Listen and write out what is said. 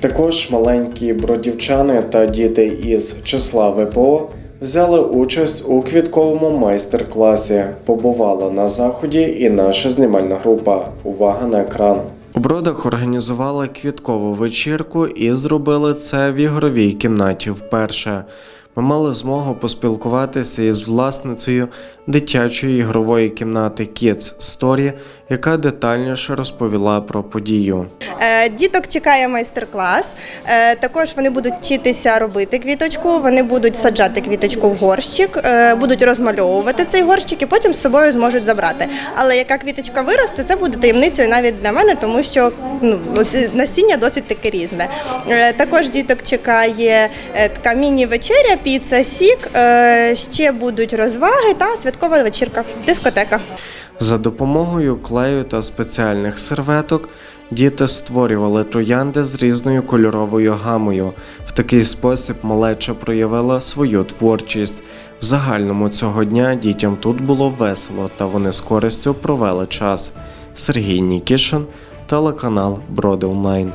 Також маленькі бродівчани та діти із числа ВПО взяли участь у квітковому майстер-класі. Побувала на заході і наша знімальна група. Увага на екран. У бродах організували квіткову вечірку і зробили це в ігровій кімнаті вперше. Ми мали змогу поспілкуватися із власницею дитячої ігрової кімнати Kids Story, яка детальніше розповіла про подію. Е, Діток чекає майстер-клас. Е, Також вони будуть вчитися робити квіточку, вони будуть саджати квіточку в горщик, е, будуть розмальовувати цей горщик і потім з собою зможуть забрати. Але яка квіточка виросте, це буде таємницею навіть для мене, тому що ну, насіння досить таке різне. Також діток чекає така міні-вечеря, піца, сік. Ще будуть розваги та святкова вечірка, дискотека. За допомогою клею та спеціальних серветок діти створювали троянди з різною кольоровою гамою. В такий спосіб малеча проявила свою творчість. В загальному цього дня дітям тут було весело та вони з користю провели час. Сергій Нікішин, телеканал Броди Онлайн.